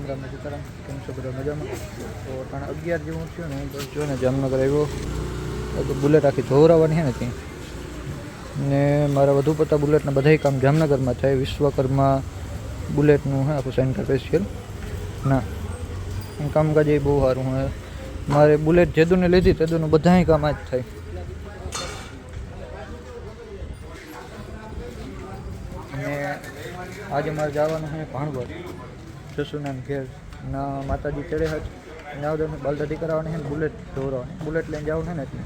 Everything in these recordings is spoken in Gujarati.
રામ રામ સીતારામ કેમ છો બધા મજામાં? તો પણ અગિયાર જેવું થયું ને હું બસ જો ને જામનગર આવ્યો. તો બુલેટ આખી ધોવરાવાની છે ને ત્યાં. ને મારા વધુ પડતા બુલેટના બધાય કામ જામનગરમાં થાય. વિશ્વકર્મા બુલેટનું હે, આખું સેન્ટર સ્પેશિયલ ના કામકાજ એ બહુ સારું હે. મારે બુલેટ જેદુને લીધી, તેદુનું બધાય કામ આ જ થાય. અને આજે મારે જવાનું છે ભાણવડ. જસુના ઘેર ના માતાજી ચડે હજ જાવ તો બાલદાદી કરાવવાની છે બુલેટ દોરવાની. બુલેટ લઈને જવું છે ને એટલે.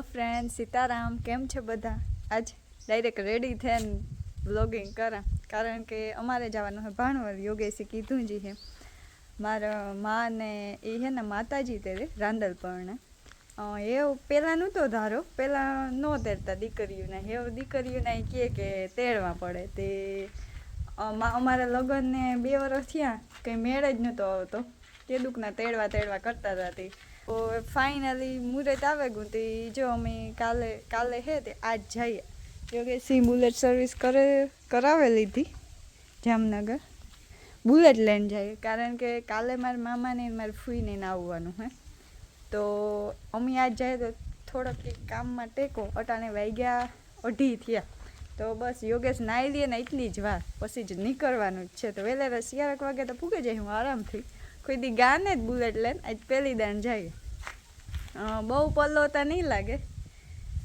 હેલો ફ્રેન્ડ સીતારામ કેમ છે બધા? આજ ડાયરેક્ટ રેડી થઈને બ્લોગિંગ કરા. કારણ કે અમારે જવાનું હોય ભાણવર યોગેશે કીધું જ છે. મારા મા ને એ છે ને માતાજી તેરે રાંદલ પરણે. એવું પહેલાં નહોતો ધારો. પહેલાં ન તેરતા દીકરીઓને. એવું દીકરીઓને એ કહે કે તેડવા પડે. તે અમા- અમારા લગ્નને બે વર્ષ થયા. કંઈ મેળ જ નહોતો આવતો. તે દુઃખના તેડવા તેડવા કરતા હતા તે તો. ફાઇનલી મુહૂર્ત આવે ગયું તો જો અમે કાલે કાલે હે તે આજ જઈએ. સી બુલેટ સર્વિસ કરે, કરાવે લીધી જામનગર. બુલેટ લઈને જઈએ. કારણ કે કાલે મારા મામાને મારે ફૂઈને આવવાનું હે. તો અમે આજ જઈએ તો થોડોક કામમાં ટેકો. અટાણે વાગ્યા અઢી થયા. તો બસ યોગેશ નાહી લઈએ ને એટલી જ વાર. પછી જ નીકળવાનું જ છે. તો વહેલા શિયાળક વાગે તો પૂગે જાય હું આરામથી. કોઈ દી ગાને જ બુલેટ લઈને આજ પહેલી દાન જઈએ. બહુ પલ્લો તો નહીં લાગે.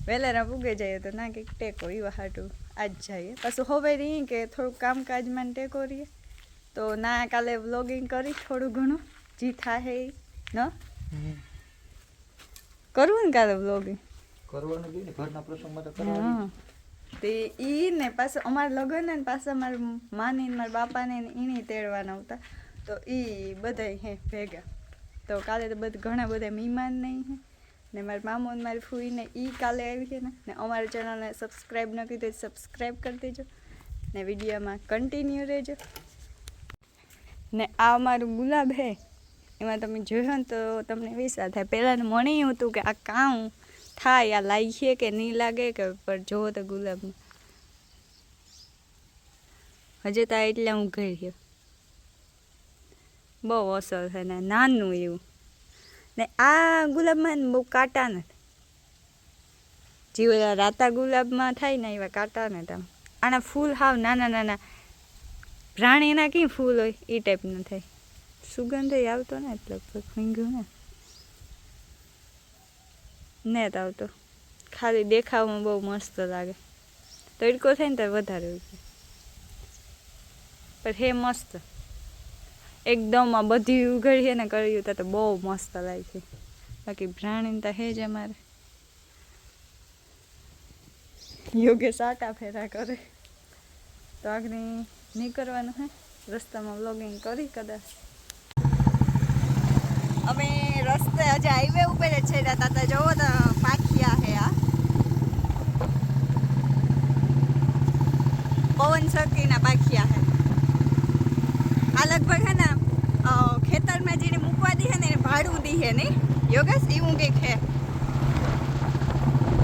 વહેલેરા પૂગે જઈએ તો ના કંઈક ટેકો એવા હાટું આજ જઈએ. પાછું હવે રહી કે થોડુંક કામકાજમાં ટેકો રહીએ તો ના કાલે વ્લોગિંગ કરી થોડું ઘણું. જી થાય ન? કરવું ને કાલે વ્લોગિંગ કરવાનું જોઈએ ને ઘરના પ્રસંગમાં તો કરવાનું. તે ઈ ને પાછું અમારા લગ્ન ને પાછા મારા માની મારા બાપાને ને ઈને તેડવાના હતા તો ઈ બધાય હે ભેગા. તો કાલે તો બધા, ઘણા બધા મહેમાન નહીં હે. ને મારા મામો ને મારી ફૂઈને એ કાલે આવી છે ને. ને અમારા ચેનલને સબસ્ક્રાઈબ ન કરી તો સબસ્ક્રાઈબ કરી દેજો. ને વિડીયોમાં કન્ટિન્યુ રહેજો. ને આ અમારું ગુલાબ હે. એમાં તમે જોયો ને તો તમને વિશ્વાસ થાય. પહેલાં મને એવું હતું કે આ કાં થાય, આ લાગીએ કે નહીં લાગે કે પણ જોવો તો ગુલાબમાં હજે તો એટલે હું ગઈ રહ્યો. બહુ અસર છે ને નાનું એવું. ને આ ગુલાબમાં ને બહુ કાંટા નથી. જે રાતા ગુલાબમાં થાય ને એવા કાંટા નથી આમ. આના ફૂલ હાવ નાના નાના. પ્રાણીના કેમ ફૂલ હોય એ ટાઈપનું થાય. સુગંધ આવતો ને એટલે ફીંગ્યું ને. નેત આવતો. ખાલી દેખાવમાં બહુ મસ્ત લાગે. તડકો થાય ને તો વધારે પણ હે મસ્ત. એકદમ આ બધી ઉઘડીએ ને કર્યું તો બહુ મસ્ત લાગે છે. બાકી પ્રાણી તો હે જ અમારે. યોગ્ય સાટા ફેરા કરે. તો આગળ નીકળવાનું હે. રસ્તામાં વ્લોગિંગ કરી કદાચ. અમે રસ્તે હજી હાઈવે ઉપર જ છે તાતા જોવો તો પાખિયા હે આ. પવન શક્તિના પાખિયા હે. લગભગ હે ને ખેતરમાં જેને મૂકવા દીએ ને એને ભાડું દી હે નહીં યોગેશ એવું કંઈક હે.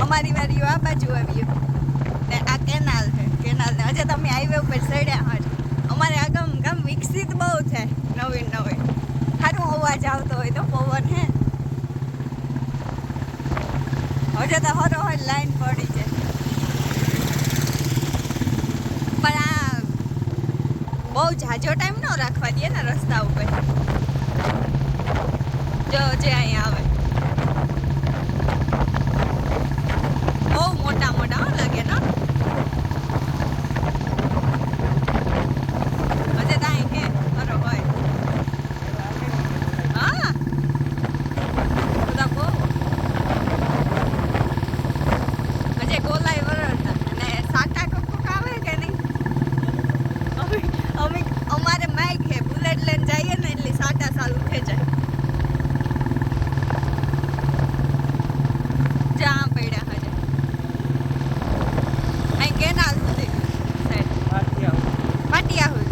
અમારી વાડીઓ આ બાજુ આવ્યું ને આ કેનાલ છે કેનાલ ને હજે તમે હાઈવે ઉપર ચડ્યા હજ અમારે આ ગામ વિકસિત બહુ છે નવીન નવીન. સારું અવાજ આવતો હોય તો પવન હે. હજે તો હરો હર લાઈન પડી છે પણ આ બહુ જાજો ટાઈમ ન રાખવા દે ને રસ્તા ઉપર. જો, જે અહીંયા આવે. બહુ મોટા મોટા લાગે નીચે ગોલાઈ વરડતા અને સાટા કોક આવે કે નહીં અમે અમે અમારે માઈક હે બુલેટ લઈને જઈએ ને એટલે સાટા સાલ ઉઠે જાય જ્યાં પડ્યા હજે અહીં કેનાલ સુધી સાઈડ પાટિયા હોય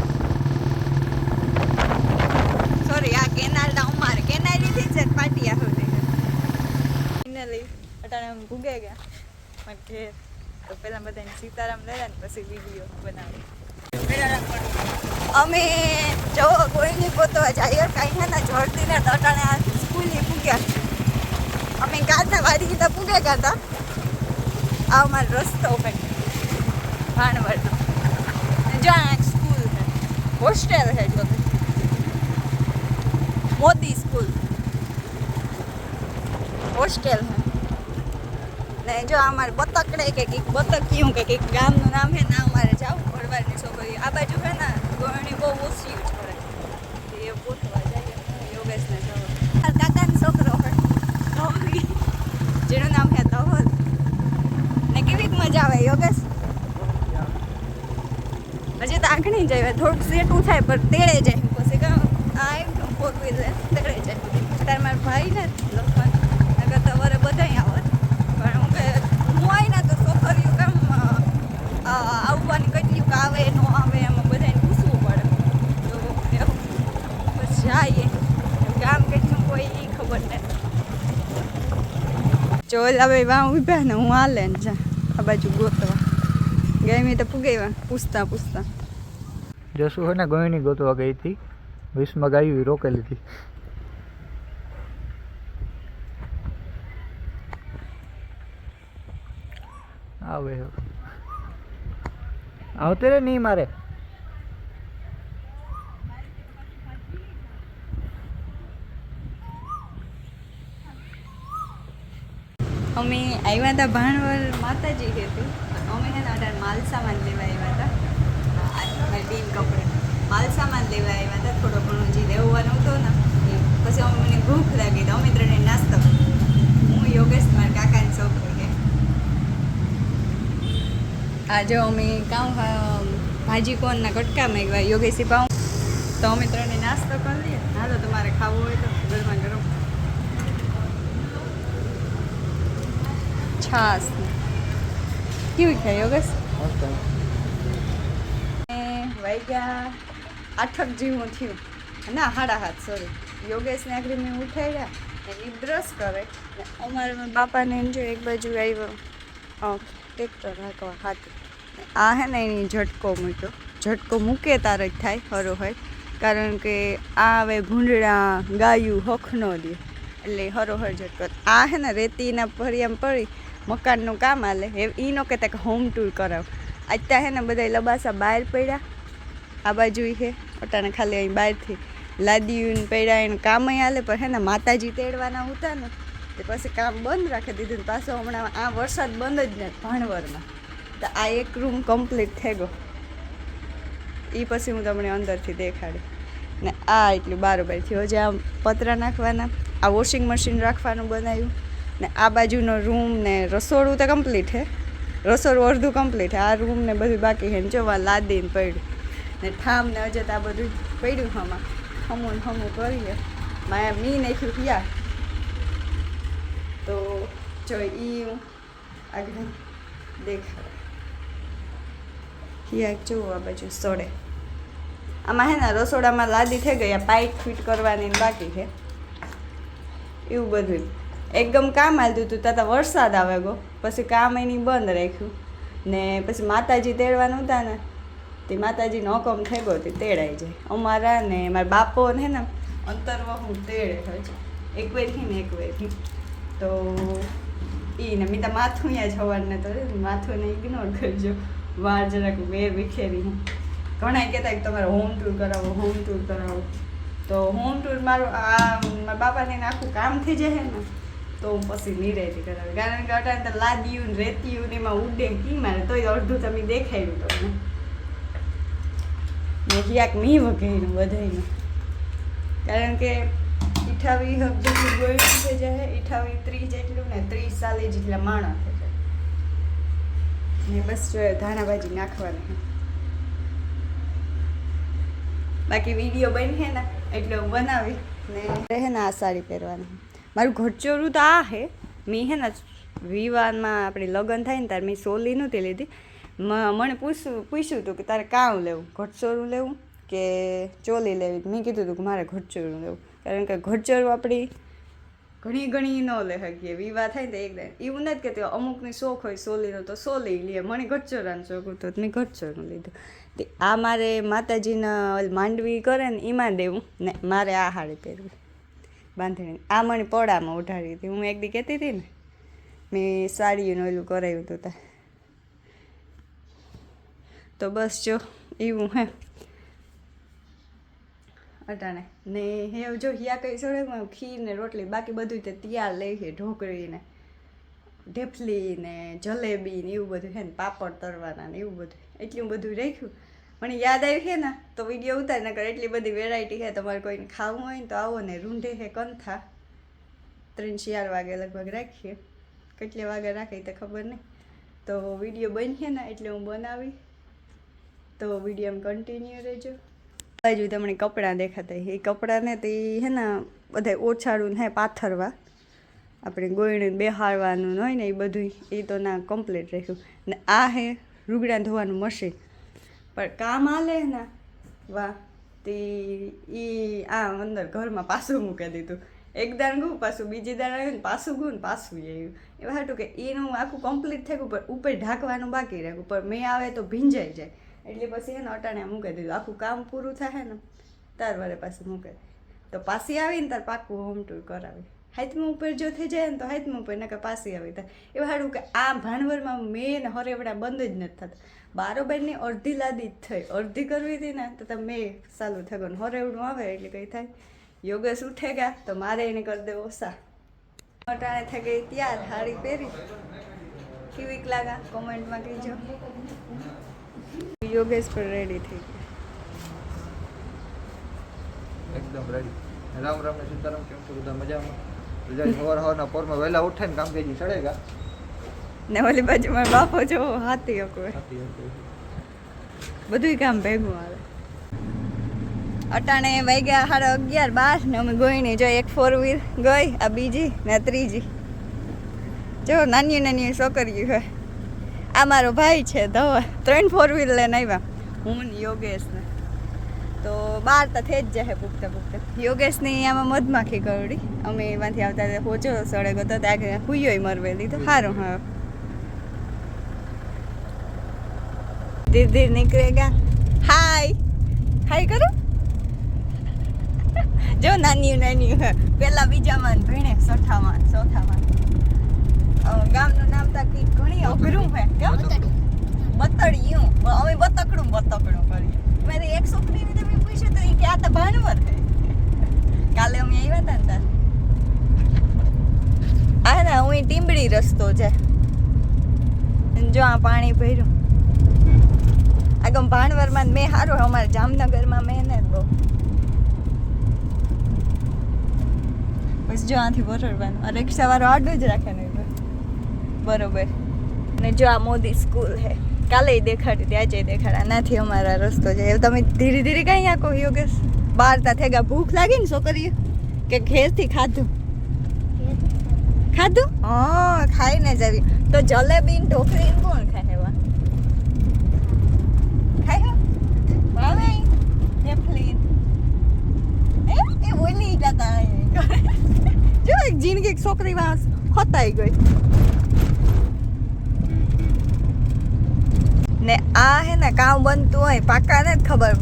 સોરી આ કેનાલ ના અમારે કેનાલ લીધી છે ને પાટિયા હોય ફાઇનલી અટાણે આમ ભૂગે ગયા. મારા ઘેર તો પહેલાં બધાને સીતારામ લેલા ને પછી વીડિયો બનાવી. અમે જો કોઈની પોતો જઈએ કાંઈ ના ને જોડતી ને તો અટાણે સ્કૂલની ભૂગ્યા. અમે ગાતા વાડી ગીતા ભૂગે ગાતા આ અમારો રસ્તો કંઈક ભાણવડનો. જો સ્કૂલ છે. હોસ્ટેલ છે જો. મોદી સ્કૂલ. હોસ્ટેલ છે ને જો અમારે અમારે બતકડે કે કંઈક બતકિયું કે કંઈક ગામનું નામ છે ના અમારે જાવ ભરવાની છોકરી આ બાજુ છે ને ગોળણી બહુ ઓછી જ પડે એ ગોતવા જઈએ યોગેશને જવું. કાકાનો છોકરો જેનું નામ છે ધવલ. ને કેવી મજા આવે યોગેશ? હજી તો આંખણી જાય થોડુંક સેટું થાય, પણ તેડે જાય પછી. આ એમ ફોર વ્હીલર તેડે જાય. તાર મારા ભાઈ ને લખવાનું નગર તો વરે બધાય આવત પણ હું કે હું આવી ને તો છોકરીઓ કેમ અ, અ, આવવાની કેટલીક આવે ન આવે એમાં બધાને પૂછવું પડે તો એવું બસ જઈએ ગામ કેટલું કોઈ એ ખબર નથી જો ઓલા ભાઈ વાં ઊભા ને હું હાલે ને જા. આ બાજુ ગોતવા. ગઈ તો પુગાવ્યા પૂછતા પૂછતા. જસુ હે ને ગયણી ગોતવા ગઈ હતી. વીસમાં ગાયું રોકેલી હતી. આવે. આવતે રે નહીં મારે. અમે આવ્યા હતા ભાણવર માતાજી હતી. અમે છે ને અઢાર માલ સામાન લેવા આવ્યા હતા. મારી બેન કપડે. માલ સામાન લેવા આવ્યા હતા. થોડો ઘણો જે લેવાનું હતો ને, એ પછી અમે મને ભૂખ લાગી તો અમે ત્રણે નાસ્તો હું યોગેશ, મારા કાકાની છોકરી આજે અમે કામ ભાજી કોનના કટકા મેગવા યોગેશી પાઉં. તો અમે ત્રણે નાસ્તો કરી લઈએ. હાલો, તમારે ખાવું હોય તો ગરમા ગરમ. છાસ કેવી છે યોગેશ? એ વાગ્યા આઠક જેવું થયું. ના હાડા હાથ સોરી યોગેશને આગળ મેં ઉઠાડ્યા એની બ્રશ કરે. અમારે બાપાને એમ જો એક બાજુ આવ્યો. ટેક્ટર રાખવા હાથે. આ હે ને એની ઝટકો મૂક્યો. ઝટકો મૂકે તારે જ થાય હરોહર હોય. કારણ કે આ હવે ભૂંડડા ગાયું હખ ન દે. એટલે હરોહર ઝટકો. આ હે ને રેતીના ભરિયામાં પડી. મકાનનું કામ હાલે. એ નો કહેતા કે હોમ ટૂર કરાવ. અત્યારે હે ને બધા લબાસા બહાર પડ્યા. આ બાજુ હે, અટાણે ખાલી અહીં બહારથી લાદીયું પડ્યા એને કામ અહીં હાલે. પણ હે ને માતાજી તેડવાના હતા ને, તે પછી કામ બંધ રાખી દીધું ને પાછો હમણાં આ વરસાદ બંધ જ નથી ભાણવરમાં. તો આ એક રૂમ કમ્પ્લીટ થઈ ગયો. એ પછી હું તમને અંદરથી દેખાડી. ને આ એટલું બારોબાર થયું. હજી આ પતરા નાખવાના. આ વોશિંગ મશીન રાખવાનું બનાવ્યું. ને આ બાજુનો રૂમ ને રસોડું તો કમ્પ્લીટ છે રસોડું અડધું કમ્પ્લીટ છે આ રૂમ ને બધું બાકી છે ને જોવા લાદીને પડ્યું. ને ઠામ ને અજત આ બધું પડ્યું હમા હમું ને હમું કરીએ. માયા મી નાખ્યું યા તો જો ઈ આગળ દેખાડે. હિયા જુઓ આ બાજુ સોડે. આમાં હે ને રસોડામાં લાદી થઈ આ પાઇપ ફિટ કરવાની બાકી છે એવું બધું. એકદમ કામ હાલતું હતું તાતા વરસાદ આવે ગયો પછી કામ એની બંધ રાખ્યું. ને પછી માતાજી તેડવાનું હતા ને, તે માતાજીનો હુકમ થઈ ગયો તે તેડાઈ જાય. અમારા ને મારા બાપો ને ને અંતરવહું તેડે હોય છે. એક વેરથી ને એક વેરથી તો ઈ ને મીતા માથું અહીંયા જવાનું તો માથું ને ઇગ્નોર કરજો. વાર જરાક વેર વિખેરી હું. ઘણા કહેતા કે તમારે હોમ ટૂર કરાવો હોમ ટૂર કરાવો. તો હોમ ટૂર મારું, આ મારા બાપાને આખું કામ થઈ જાય ને. તો પછી નિરાયતી કરાવે. કારણ કે અટાણે તો લાદિયું ને રેતીયું ને એમાં ઉડે કી મારે, તોય અડધું તમે દેખાડ્યું તમને. ને ક્યાંક મી વગેરેનું બધાયનું. કારણ કે ઈઠાવી હક જેટલું ગોળ્યું થઈ જાય ઈઠાવી ત્રીસ જેટલું ને ત્રીસ ચાલીસ જેટલા માણસ થઈ જાય. ને બસ જો ધાણાભાજી નાખવાની બાકી વીડિયો બની હે ને, એટલે બનાવી ને, રહે ને આ સાડી પહેરવાની. મારું ઘરચોરું તો આ હે. મેં હે ને વિવાહમાં આપણે લગ્ન થાય ને ત્યારે મેં સોલી નહોતી લીધી. મને પૂછ્યું પૂછ્યું હતું કે તારે કાં લેવું? ઘટચોરું લેવું કે ચોલી લેવી? મેં કીધું હતું કે મારે ઘટચોરું લેવું. કારણ કે ઘટચોરું આપણી ઘણી ઘણી ન લે શકીએ વિવાહ થાય ને તો એક. એવું નથી કે અમુકની શોખ હોય સોલીનો તો સોલી લે. મને ઘટચોરાનો શોખ હતો મેં ઘટચોરું લીધું. તે આ મારે માતાજીના માંડવી કરે ને એમાં દેવું ને મારે આ હાડી પહેરવી. બાંધણી. આ મને પડામાં ઉઠાડી હતી. હું એક દી કહેતી હતી ને, મેં સાડીનું ઓલું કરાવ્યું હતું ત્યાં તો બસ જો, એવું હે. અટાણે. ને હે જો હિયા કઈ સડે ખીર ને રોટલી, બાકી બધું તે તૈયાર લઈ છે ઢોકળી ને ઢેફલી ને જલેબી ને એવું બધું હે ને, પાપડ તરવાના ને એવું બધું. એટલું બધું રાખ્યું. મને યાદ આવ્યું છે ને, તો વીડિયો ઉતાર નકર એટલી બધી વેરાયટી છે. તમારે કોઈને ખાવું હોય ને તો આવો ને રૂંઢે છે કંથા. ત્રણ ચાર વાગે લગભગ રાખીએ. કેટલે વાગે રાખી તો ખબર નહીં. તો વીડિયો બનશે ને એટલે હું બનાવી. તો વીડિયો કન્ટિન્યુ રહેજો. બાજુ તમને કપડાં દેખાતા એ કપડાંને તે હે ને, બધા ઓછાડું ને હે પાથરવા. આપણે ગોયણું બેહાડવાનું હોય ને એ બધું એ તો ના કમ્પ્લીટ રાખ્યું. ને આ હે રૂગડા ધોવાનું મશીન પણ કામ આલે ને, વાહ. તે એ આ અંદર ઘરમાં પાછું મૂકી દીધું. એક દાણ ગયું, પાછું બીજી દાણ આવ્યું ને પાછું ગયું ને પાછું આવ્યું. એવા હાટું કે એનું આખું કમ્પ્લીટ થઈ ગયું, પણ ઉપર ઢાંકવાનું બાકી રાખ્યું. પણ મેં આવે તો ભીંજાઈ જાય. એટલે પછી એને અટાણે મૂકી દીધું. આખું કામ પૂરું થાય ને, તાર વારે પાછું મૂકે. તો પાછી આવીને તાર પાકું હોમ ટૂર કરાવી. હાથમાં ઉપર જો થઈ જાય ને તો હાથમાં ઉપર, નકર પાસે આવી થાય. એવું હાડું કે આ ભાણવરમાં મેં ને હરેવડા બંધ જ નથી થતા. બારોબારની અડધી લાદી જ થઈ. અડધી કરવી હતી ને તો તમે મેં ચાલુ ગયું હરેવડું આવે એટલે કંઈ થાય. યોગેશ ઉઠે ગયા તો મારે એને કરી દેવો ઓછા અટાણે થઈ ગઈ ત્યાર, હાડી પહેરી. કેવીક લાગા? કોમેન્ટમાં કહીજો. યોગેશ પણ રેડી થઈ ગયા. એકદમ રેડી રામ રામ સીતારામ, કેમ છો? બધા મજામાં? સવાર સવારના પોરમાં વહેલા ઉઠે ને કામ કેજી ચડેગા ને ઓલી બાજુ મારો બાપો જો હાથી હકવે બધું કામ ભેગું આવે. અટાણે વાગ્યા સાડા અગિયાર બાર ને અમે ગોઈને જો એક ફોર વ્હીલ ગઈ આ બીજી ને ત્રીજી. જો નાની નાની છોકરીઓ હોય આ મારો ભાઈ છે ધવા. ત્રણ ફોર વ્હીલ લઈને આવ્યા. હું ને યોગેશ ને તો બાર તો થઈ જ જશે પૂગતા પૂગતા યોગેશની આમાં મધમાખી કરડી. અમે એમાંથી આવતા હતા હોચો સળે ગયો ત્યાં હુઈયો મરવેલી તો સારું હા ધીરે ધીરે નીકળેગા. હાય. હાય કરો. જો નાની નાની પેલા બીજામાં ભણે છઠ્ઠામાં ચોથામાં. ગામનું નામ તા ઘણી અઘરું હે કેમ? બતડિયું અમે બતકડું. બતકડું કરીએ. મારે એક છોકરીને તમે પૂછ્યું તો ઈ કે આ તો ભાણવર હે કાલે અમે આવ્યા હતા ને તાર આ ને, હું ટીમડી રસ્તો છે. જો આ પાણી ભર્યું. આગમ ભાણવરમાં મેં સારું અમારે જામનગરમાં મહેનત બહુ. બસ જો આથી બરોડવાનું રિક્ષાવાળો આડું જ રાખે ને બરોબર. ને જો આ મોદી સ્કૂલ હે. કાલે દેખાડી ત્યાં જઈ દેખાડ આનાથી અમારા રસ્તો છે. તમે ધીરે ધીરે કઈ આખો યોગેશ. બાર તા થેગા ભૂખ લાગી ને છોકરીઓ કે ઘેરથી ખાધું? ખાધું? હા ખાઈને જ આવી. તો જલેબી ઢોકળી કોણ ખાય એવા? ખાય એ એ જતા જો એક જિંદગી છોકરી વાસ હોતાઈ ગઈ. ને આ હે ને કામ બનતું હોય પાકા ને જ ખબર.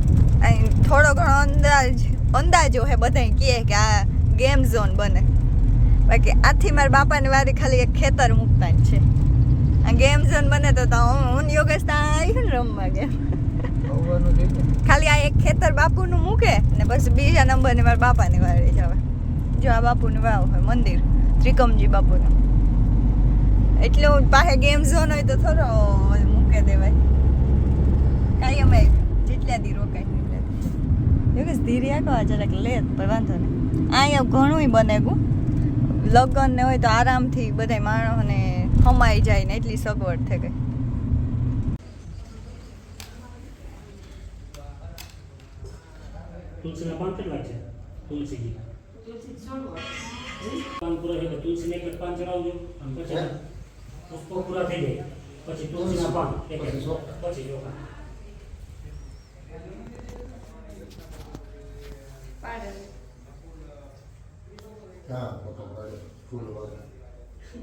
અહીં થોડો ઘણો અંદાજ અંદાજો હે બધાય કહે કે આ ગેમ ઝોન બને. બાકી આથી મારા બાપાની વારી ખાલી એક ખેતર મૂકતા જ છે. આ ગેમ ઝોન બને તો હું યોગેશ ત્યાં આવ્યું ને રમવા ગેમ ખાલી આ એક ખેતર બાપુનું મૂકે ને પછી બીજા નંબરની મારા બાપાની વારી જ આવે. જો આ બાપુનું વાવ હોય મંદિર ત્રિકમજી બાપુનું. એટલું પાસે ગેમ ઝોન હોય તો થોડો રોકાઈ દેવાય. કાંઈ અમે જેટલા દી રોકાય યોગેશ ધીરે આખો જરાક લે પણ વાંધો નહીં. અહીંયા ઘણું બને ગુ. લગ્ન ને હોય તો આરામથી બધા માણસને ખમાઈ જાય ને એટલી સગવડ થઈ ગઈ. તુલસી પછી તુલસીના પાન એક પછી ચોખા.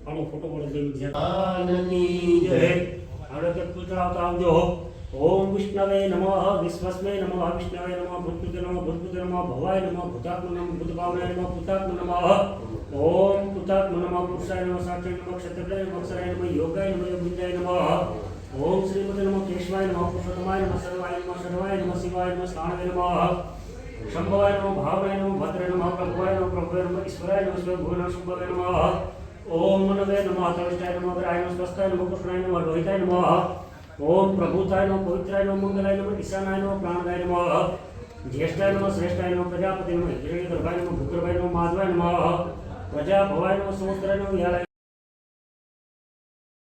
આનો ફોટો પડે જય આવડે પૂતળાવતા આવજો ઓમ વિષ્ણવે નમઃ, વિશ્વસ્મે નમઃ, વિષ્ણવે નમઃ, ભૂતપુત્ર નમઃ ભૂતપુત્ર નમઃ, ભવાય નમઃ, ભૂતાત્મ નમઃ, ભૂતભાવનાય નમઃ, ભૂતાત્મ નમઃ. ઓમ ભૂતાત્મ નમઃ, પુરુષાય નમઃ સાક્ષાય નમઃ, ક્ષત્રિય નમઃ અક્ષરાય નમઃ, યોગાય નમઃ યોગિંદાય નમઃ. ઓમ શ્રીમતે નમઃ, કેશવાય નમઃ, પુરુષોત્તમાય નમઃ, સર્વાય નમઃ સર્વાય નમઃ, શિવાય નમઃ સ્થાણવે નમઃ. શંભવાય નમઃ ભાવનાય નમઃ, ભદ્રાય નમઃ, પ્રભુવાય નમઃ પ્રભુવાય નમઃ, ઈશ્વરાય નમઃ સ્વભુવન શુભવે નમઃ. ઓમ મનવે નમઃ તવિષ્ટાય નમઃ વરાય નમઃ સ્વસ્થાય નમઃ કૃષ્ણાય નમઃ લોહિતાય નમઃ ઓમ પ્રભુતાય નમઃ પવિત્રાય નમઃ મંગલાય નમઃ ઈશાનાય નમઃ પ્રાણદાય નમઃ જ્યેષ્ઠાય નમઃ શ્રેષ્ઠાય નમઃ પ્રજાપતિ નમઃ હિરણ્યગર્ભાય નમઃ, ભૂગર્ભાય નમઃ, માધવાય નમઃ પ્રજા ભવાય નમઃ સમુદ્રાય નમઃ વિહારાય